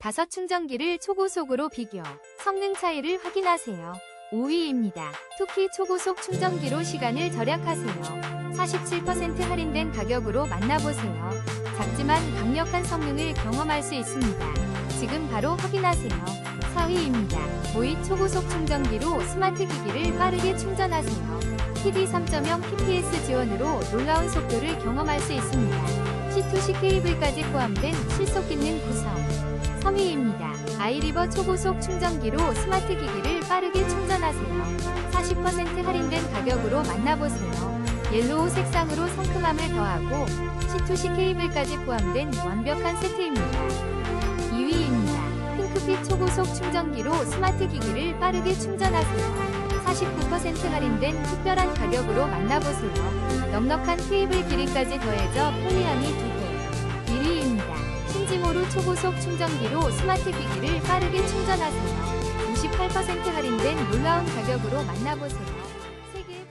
다섯 충전기를 초고속으로 비교. 성능 차이를 확인하세요. 5위입니다. 투키 초고속 충전기로 시간을 절약하세요. 47% 할인된 가격으로 만나보세요. 작지만 강력한 성능을 경험할 수 있습니다. 지금 바로 확인하세요. 4위입니다. 모이 초고속 충전기로 스마트 기기를 빠르게 충전하세요. PD 3.0 PPS 지원으로 놀라운 속도를 경험할 수 있습니다. C2C 케이블까지 포함된 실속 있는 구성. 3위입니다. 아이리버 초고속 충전기로 스마트 기기를 빠르게 충전하세요. 40% 할인된 가격으로 만나보세요. 옐로우 색상으로 상큼함을 더하고 C2C 케이블까지 포함된 완벽한 세트입니다. 2위입니다. 핑크빛 초고속 충전기로 스마트 기기를 빠르게 충전하세요. 49% 할인된 특별한 가격으로 만나보세요. 넉넉한 케이블 길이까지 더해져 편리함이 2배. 하루 초고속 충전기로 스마트 기기를 빠르게 충전하세요. 98% 할인된 놀라운 가격으로 만나보세요. 세계